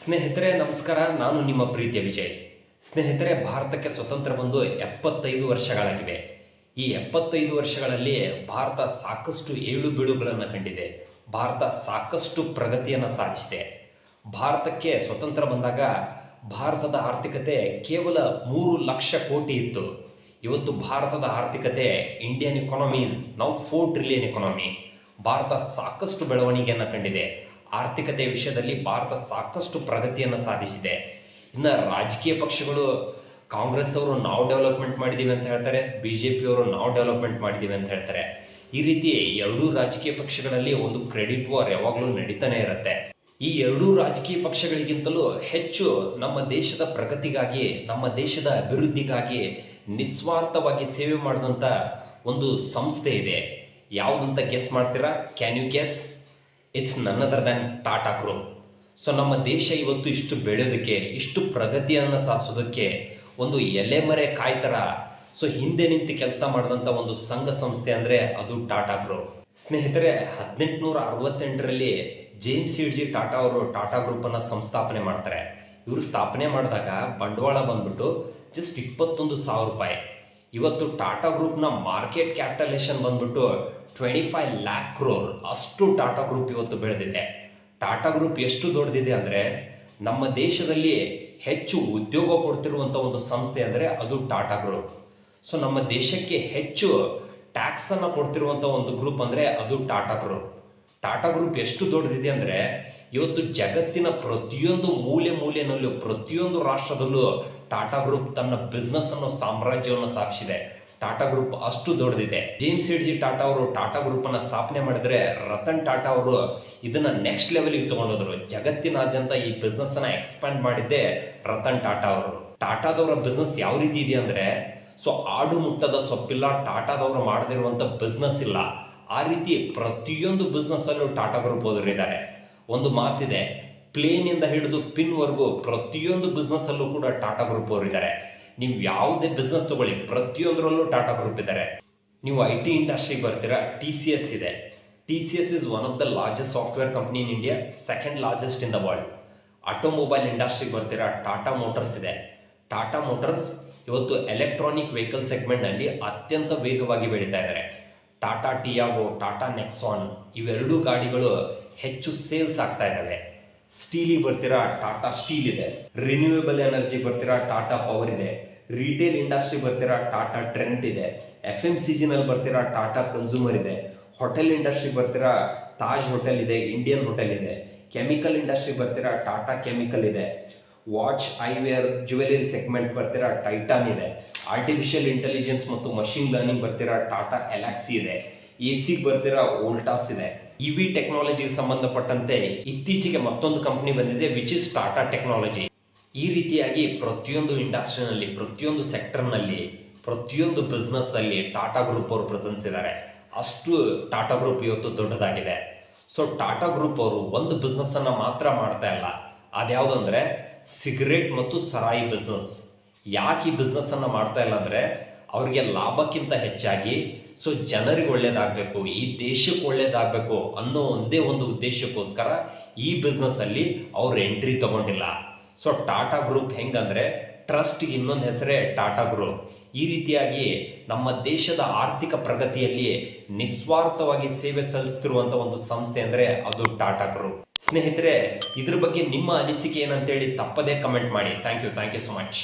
ಸ್ನೇಹಿತರೆ, ನಮಸ್ಕಾರ. ನಾನು ನಿಮ್ಮ ಪ್ರೀತಿಯ ವಿಜಯ್. ಸ್ನೇಹಿತರೆ, ಭಾರತಕ್ಕೆ ಸ್ವತಂತ್ರ ಬಂದು ಎಪ್ಪತ್ತೈದು ವರ್ಷಗಳಾಗಿವೆ. ಈ ಎಪ್ಪತ್ತೈದು ವರ್ಷಗಳಲ್ಲಿ ಭಾರತ ಸಾಕಷ್ಟು ಏಳು ಬೀಳುಗಳನ್ನು ಕಂಡಿದೆ. ಭಾರತ ಸಾಕಷ್ಟು ಪ್ರಗತಿಯನ್ನು ಸಾಧಿಸಿದೆ. ಭಾರತಕ್ಕೆ ಸ್ವತಂತ್ರ ಬಂದಾಗ ಭಾರತದ ಆರ್ಥಿಕತೆ ಕೇವಲ ಮೂರು ಲಕ್ಷ ಕೋಟಿ ಇತ್ತು. ಇವತ್ತು ಭಾರತದ ಆರ್ಥಿಕತೆ Indian economy is now four trillion economy Bharat ಸಾಕಷ್ಟು ಬೆಳವಣಿಗೆಯನ್ನು ಕಂಡಿದೆ. ಆರ್ಥಿಕತೆ ವಿಷಯದಲ್ಲಿ ಭಾರತ ಸಾಕಷ್ಟು ಪ್ರಗತಿಯನ್ನು ಸಾಧಿಸಿದೆ. ಇನ್ನು ರಾಜಕೀಯ ಪಕ್ಷಗಳು ಕಾಂಗ್ರೆಸ್ ಅವರು ನಾವು ಡೆವಲಪ್ಮೆಂಟ್ ಮಾಡಿದ್ದೀವಿ ಅಂತ ಹೇಳ್ತಾರೆ ಬಿ ಜೆ ಪಿಯವರು ನಾವು ಡೆವಲಪ್ಮೆಂಟ್ ಮಾಡಿದ್ದೀವಿ ಅಂತ ಹೇಳ್ತಾರೆ. ಈ ರೀತಿ ಎರಡೂ ರಾಜಕೀಯ ಪಕ್ಷಗಳಲ್ಲಿ ಒಂದು ಕ್ರೆಡಿಟ್ ವಾರ್ ಯಾವಾಗಲೂ ನಡೀತಾನೆ ಇರುತ್ತೆ. ಈ ಎರಡೂ ರಾಜಕೀಯ ಪಕ್ಷಗಳಿಗಿಂತಲೂ ಹೆಚ್ಚು ನಮ್ಮ ದೇಶದ ಪ್ರಗತಿಗಾಗಿ, ನಮ್ಮ ದೇಶದ ಅಭಿವೃದ್ಧಿಗಾಗಿ ನಿಸ್ವಾರ್ಥವಾಗಿ ಸೇವೆ ಮಾಡಿದಂಥ ಒಂದು ಸಂಸ್ಥೆ ಇದೆ. ಯಾವುದಂತ ಗೆಸ್ ಮಾಡ್ತೀರಾ? Can you guess it's none other than Tata Group so ನಮ್ಮ ದೇಶ ಇವತ್ತು ಇಷ್ಟು ಬೆಳೆಯೋದಕ್ಕೆ, ಇಷ್ಟು ಪ್ರಗತಿಯನ್ನು ಸಾಧಿಸೋದಕ್ಕೆ ಒಂದು ಎಲೆಮರೆ ಕಾಯಿ ಥರ ಸೊ ಹಿಂದೆ ನಿಂತು ಕೆಲಸ ಮಾಡಿದಂಥ ಒಂದು ಸಂಘ ಸಂಸ್ಥೆ ಅಂದರೆ ಅದು ಟಾಟಾ ಗ್ರೂಪ್ ಸ್ನೇಹಿತರೆ ಹದಿನೆಂಟುನೂರ ಅರವತ್ತೆಂಟರಲ್ಲಿ ಜೇಮ್ ಸಿಡ್ಜಿ ಟಾಟಾ ಅವರು ಟಾಟಾ ಗ್ರೂಪನ್ನು ಸಂಸ್ಥಾಪನೆ ಮಾಡ್ತಾರೆ. ಇವರು ಸ್ಥಾಪನೆ ಮಾಡಿದಾಗ ಬಂಡವಾಳ ಬಂದ್ಬಿಟ್ಟು ಜಸ್ಟ್ ಇಪ್ಪತ್ತೊಂದು ಸಾವಿರ ರೂಪಾಯಿ. ಇವತ್ತು ಟಾಟಾ ಗ್ರೂಪ್ನ ಮಾರ್ಕೆಟ್ ಕ್ಯಾಪಿಟಲೇಷನ್ ಬಂದ್ಬಿಟ್ಟು ಟ್ವೆಂಟಿ ಫೈವ್ ಲ್ಯಾಕ್ ಕ್ರೋರ್ ಅಷ್ಟು ಟಾಟಾ ಗ್ರೂಪ್ ಇವತ್ತು ಬೆಳೆದಿದೆ. ಟಾಟಾ ಗ್ರೂಪ್ ಎಷ್ಟು ದೊಡ್ಡದಿದೆ ಅಂದರೆ ನಮ್ಮ ದೇಶದಲ್ಲಿ ಹೆಚ್ಚು ಉದ್ಯೋಗ ಕೊಡ್ತಿರುವಂಥ ಒಂದು ಸಂಸ್ಥೆ ಅಂದರೆ ಅದು ಟಾಟಾ ಗ್ರೂಪ್ ಸೊ ನಮ್ಮ ದೇಶಕ್ಕೆ ಹೆಚ್ಚು ಟ್ಯಾಕ್ಸನ್ನು ಕೊಡ್ತಿರುವಂಥ ಒಂದು ಗ್ರೂಪ್ ಅಂದರೆ ಅದು ಟಾಟಾ ಗ್ರೂಪ್ ಟಾಟಾ ಗ್ರೂಪ್ ಎಷ್ಟು ದೊಡ್ಡದಿದೆ ಅಂದರೆ ಇವತ್ತು ಜಗತ್ತಿನ ಪ್ರತಿಯೊಂದು ಮೂಲೆ ಮೂಲೆಯಲ್ಲೂ ಪ್ರತಿಯೊಂದು ರಾಷ್ಟ್ರದಲ್ಲೂ ಟಾಟಾ ಗ್ರೂಪ್ ತನ್ನ ಬಿಸ್ನೆಸ್ ಅನ್ನು ಸಾಮ್ರಾಜ್ಯವನ್ನು ಸ್ಥಾಪಿಸಿದೆ. ಟಾಟಾ ಗ್ರೂಪ್ ಅಷ್ಟು ದೊಡ್ಡದಿದೆ. ಜೇಮ್ಸ್ ಎಡ್ಜಿ ಟಾಟಾ ಅವರು ಟಾಟಾ ಗ್ರೂಪ್ ಅನ್ನ ಸ್ಥಾಪನೆ ಮಾಡಿದ್ರೆ ರತನ್ ಟಾಟಾ ಅವರು ಇದನ್ನ ನೆಕ್ಸ್ಟ್ ಲೆವೆಲ್ಗೆ ತಗೊಂಡೋದ್ರು ಜಗತ್ತಿನಾದ್ಯಂತ ಈ ಬಿಸ್ನೆಸ್ ಅನ್ನ ಎಕ್ಸ್ಪ್ಯಾಂಡ್ ಮಾಡಿದ್ದೆ ರತನ್ ಟಾಟಾ ಅವರು. ಟಾಟಾದವರ ಬಿಸ್ನೆಸ್ ಯಾವ ರೀತಿ ಇದೆ ಅಂದ್ರೆ, ಸೊ ಆಡು ಮುಟ್ಟದ ಸೊಪ್ಪಿಲ್ಲ, ಟಾಟಾದವರು ಮಾಡದಿರುವಂತ ಬಿಸ್ನೆಸ್ ಇಲ್ಲ. ಆ ರೀತಿ ಪ್ರತಿಯೊಂದು ಬಿಸ್ನೆಸ್ ಅಲ್ಲೂ ಟಾಟಾ ಗ್ರೂಪ್ ಹೋದರಿದ್ದಾರೆ ಒಂದು ಮಾತಿದೆ ಪ್ಲೇನ್ ಇಂದ ಹಿಡಿದು ಪಿನ್ ವರ್ಗೂ ಪ್ರತಿಯೊಂದು ಬಿಸ್ನೆಸ್ ಅಲ್ಲೂ ಕೂಡ ಟಾಟಾ ಗ್ರೂಪ್ ಅವರು ಇದ್ದಾರೆ ನೀವು ಯಾವುದೇ ಬಿಸ್ನೆಸ್ ತಗೊಳ್ಳಿ, ಪ್ರತಿಯೊಂದರಲ್ಲೂ ಟಾಟಾ ಗ್ರೂಪ್ ಇದ್ದಾರೆ. ನೀವು ಐ ಟಿ ಇಂಡಸ್ಟ್ರಿಗೆ ಬರ್ತೀರಾ ಟಿ ಸಿ ಎಸ್ ಇದೆ. T C S is one of the largest software company in India second largest in the world automobile ಇಂಡಸ್ಟ್ರಿಗೆ ಬರ್ತೀರಾ ಟಾಟಾ ಮೋಟರ್ಸ್ ಇದೆ. ಟಾಟಾ ಮೋಟರ್ಸ್ ಇವತ್ತು ಎಲೆಕ್ಟ್ರಾನಿಕ್ ವೆಹಿಕಲ್ ಸೆಗ್ಮೆಂಟ್ನಲ್ಲಿ ಅತ್ಯಂತ ವೇಗವಾಗಿ ಬೆಳೀತಾ ಇದ್ದಾರೆ. ಟಾಟಾ ಟಿಯಾಗೋ ಟಾಟಾ ನೆಕ್ಸಾನ್ ಇವೆರಡೂ ಗಾಡಿಗಳು ಹೆಚ್ಚು ಸೇಲ್ಸ್ ಆಗ್ತಾ ಇದ್ದಾವೆ. ಸ್ಟೀಲಿಗೆ ಬರ್ತೀರಾ ಟಾಟಾ ಸ್ಟೀಲ್ ಇದೆ. ರಿನ್ಯೂವೇಬಲ್ ಎನರ್ಜಿ ಬರ್ತೀರಾ ಟಾಟಾ ಪವರ್ ಇದೆ. ರಿಟೇಲ್ ಇಂಡಸ್ಟ್ರಿ ಬರ್ತೀರಾ ಟಾಟಾ ಟ್ರೆಂಡ್ ಇದೆ. ಎಫ್ ಎಂ ಸಿ ಜಿನಲ್ಲಿ ಬರ್ತೀರಾ ಟಾಟಾ ಕನ್ಸ್ಯೂಮರ್ ಇದೆ. ಹೋಟೆಲ್ ಇಂಡಸ್ಟ್ರಿ ಬರ್ತೀರಾ ತಾಜ್ ಹೋಟೆಲ್ ಇದೆ ಇಂಡಿಯನ್ ಹೋಟೆಲ್ ಇದೆ. ಕೆಮಿಕಲ್ ಇಂಡಸ್ಟ್ರಿ ಬರ್ತೀರಾ ಟಾಟಾ ಕೆಮಿಕಲ್ ಇದೆ. ವಾಚ್ ಐವೇರ್ ಜ್ಯುವೆಲರಿ ಸೆಗ್ಮೆಂಟ್ ಬರ್ತೀರಾ ಟೈಟಾನ್ ಇದೆ. ಆರ್ಟಿಫಿಷಿಯಲ್ ಇಂಟೆಲಿಜೆನ್ಸ್ ಮತ್ತು ಮಷಿನ್ ಲರ್ನಿಂಗ್ ಬರ್ತೀರಾ ಟಾಟಾ ಎಲಾಕ್ಸಿ ಇದೆ. ಎ ಸಿ ಬರ್ತೀರಾ ವೋಲ್ಟಾಸ್ ಇದೆ. ಇವಿ ಟೆಕ್ನಾಲಜಿ ಸಂಬಂಧಪಟ್ಟಂತೆ ಇತ್ತೀಚೆಗೆ ಮತ್ತೊಂದು ಕಂಪನಿ ಬಂದಿದೆ ವಿಚ್ ಇಸ್ ಟಾಟಾ ಟೆಕ್ನಾಲಜಿ ಈ ರೀತಿಯಾಗಿ ಪ್ರತಿಯೊಂದು ಇಂಡಸ್ಟ್ರಿನಲ್ಲಿ ಪ್ರತಿಯೊಂದು ಸೆಕ್ಟರ್ನಲ್ಲಿ ಪ್ರತಿಯೊಂದು ಬಿಸ್ನೆಸ್ ಅಲ್ಲಿ ಟಾಟಾ ಗ್ರೂಪ್ ಅವರು ಪ್ರೆಸೆನ್ಸ್ ಇದ್ದಾರೆ ಅಷ್ಟು ಟಾಟಾ ಗ್ರೂಪ್ ಇವತ್ತು ದೊಡ್ಡದಾಗಿದೆ. ಸೊ ಟಾಟಾ ಗ್ರೂಪ್ ಅವರು ಒಂದು ಬಿಸ್ನೆಸ್ ಅನ್ನ ಮಾತ್ರ ಮಾಡ್ತಾ ಇಲ್ಲ. ಅದ್ಯಾವುದಂದ್ರೆ ಸಿಗರೇಟ್ ಮತ್ತು ಸರಾಯಿ ಬಿಸ್ನೆಸ್ ಯಾಕೆ ಈ ಬಿಸ್ನೆಸ್ ಅನ್ನ ಮಾಡ್ತಾ ಇಲ್ಲ ಅಂದ್ರೆ, ಅವರಿಗೆ ಲಾಭಕ್ಕಿಂತ ಹೆಚ್ಚಾಗಿ ಸೊ ಜನರಿಗೆ ಒಳ್ಳೇದಾಗಬೇಕು, ಈ ದೇಶಕ್ಕೆ ಒಳ್ಳೇದಾಗಬೇಕು ಅನ್ನೋ ಒಂದೇ ಒಂದು ಉದ್ದೇಶಕ್ಕೋಸ್ಕರ ಈ ಬಿಸ್ನೆಸ್ಸಲ್ಲಿ ಅವ್ರು ಎಂಟ್ರಿ ತಗೊಂಡಿಲ್ಲ. ಸೊ ಟಾಟಾ ಗ್ರೂಪ್ ಹೆಂಗಂದ್ರೆ ಟ್ರಸ್ಟ್ ಇನ್ನೊಂದು ಹೆಸರೇ ಟಾಟಾ ಗ್ರೂಪ್ ಈ ರೀತಿಯಾಗಿ ನಮ್ಮ ದೇಶದ ಆರ್ಥಿಕ ಪ್ರಗತಿಯಲ್ಲಿ ನಿಸ್ವಾರ್ಥವಾಗಿ ಸೇವೆ ಸಲ್ಲಿಸ್ತಿರುವಂಥ ಒಂದು ಸಂಸ್ಥೆ ಅಂದ್ರೆ ಅದು ಟಾಟಾ ಗ್ರೂಪ್ ಸ್ನೇಹಿತರೆ, ಇದ್ರ ಬಗ್ಗೆ ನಿಮ್ಮ ಅನಿಸಿಕೆ ಏನಂತೇಳಿ ತಪ್ಪದೇ ಕಮೆಂಟ್ ಮಾಡಿ. Thank you thank you so much